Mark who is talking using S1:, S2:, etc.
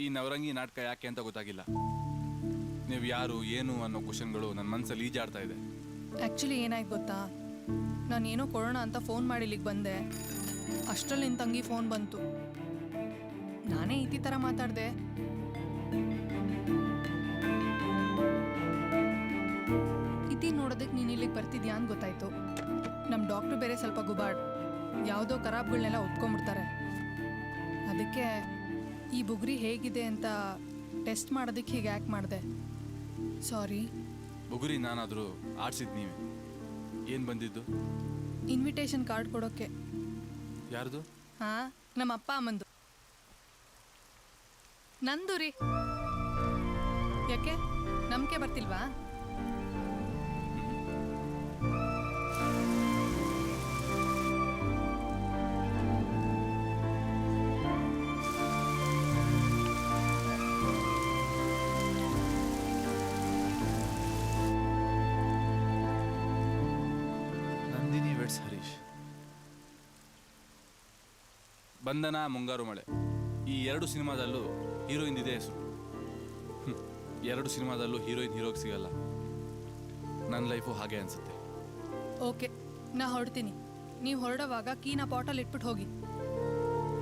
S1: ಈ ನವರಂಗಿ ನಾಟಕ ಯಾಕೆ ಅಂತ ಗೊತ್ತಾಗಿಲ್ಲ. ನೀವು ಯಾರು, ಏನು ಅನ್ನೋ ಕ್ವಶನ್ಗಳು ನನ್ನ ಮನಸ್ಸಲ್ಲಿ ಈಜಾಡ್ತಾ ಇದೆ.
S2: ಆ್ಯಕ್ಚುಲಿ ಏನಾಯ್ತು ಗೊತ್ತಾ? ನಾನು ಏನೋ ಕೊಡೋಣ ಅಂತ ಫೋನ್ ಮಾಡಿ ಇಲ್ಲಿಗೆ ಬಂದೆ. ಅಷ್ಟರಲ್ಲಿ ನಿನ್ನ ತಂಗಿ ಫೋನ್ ಬಂತು. ನಾನೇ ಇತಿ ಥರ ಮಾತಾಡಿದೆ. ಇತಿ ನೋಡೋದಕ್ಕೆ ನೀನು ಇಲ್ಲಿಗೆ ಬರ್ತಿದ್ಯಾ ಅಂತ ಗೊತ್ತಾಯ್ತು. ನಮ್ಮ ಡಾಕ್ಟ್ರು ಬೇರೆ ಸ್ವಲ್ಪ ಗುಬಾಡ್. ಯಾವುದೋ ಖರಾಬ್ಗಳನ್ನೆಲ್ಲ ಒಪ್ಕೊಂಬಿಡ್ತಾರೆ ಅದಕ್ಕೆ ಈ ಬುಗುರಿ ಹೇಗಿದೆ ಅಂತ ಟೆಸ್ಟ್ ಮಾಡೋದಕ್ಕೆ ಹೀಗೆ ಯಾಕೆ ಮಾಡಿದೆ. ಸಾರಿ.
S1: ಬುಗುರಿ ನಾನಾದರೂ ಆಡ್ಸಿದ್ ನೀವೇ? ಏನು ಬಂದಿದ್ದು?
S2: ಇನ್ವಿಟೇಷನ್ ಕಾರ್ಡ್ ಕೊಡೋಕ್ಕೆ.
S1: ಯಾರ್ದು?
S2: ಹಾ ನಮ್ಮ ಅಪ್ಪ ಅಮ್ಮಂದು. ನಂದು ರೀ. ಯಾಕೆ? ನಂಬಿಕೆ ಬರ್ತಿಲ್ವಾ?
S1: ಬಂಧನ ಮುಂಗಾರು ಮಳೆ. ಈ ಎರಡು ಸಿನಿಮಾದಲ್ಲೂ ಹೀರೋಯಿನ್ ಇದೆ ಹೆಸರು. ಎರಡು ಸಿನಿಮಾದಲ್ಲೂ ಹೀರೋಯಿನ್ ಹೀರೋಗೆ ಸಿಗಲ್ಲ. ನನ್ನ ಲೈಫು ಹಾಗೆ ಅನ್ಸುತ್ತೆ.
S2: ಓಕೆ, ನಾ ಹೊರಡ್ತೀನಿ. ನೀವು ಹೊರಡುವಾಗ ಕೀನ ಪಾಟಲ್ಲಿ ಇಟ್ಬಿಟ್ಟು ಹೋಗಿ.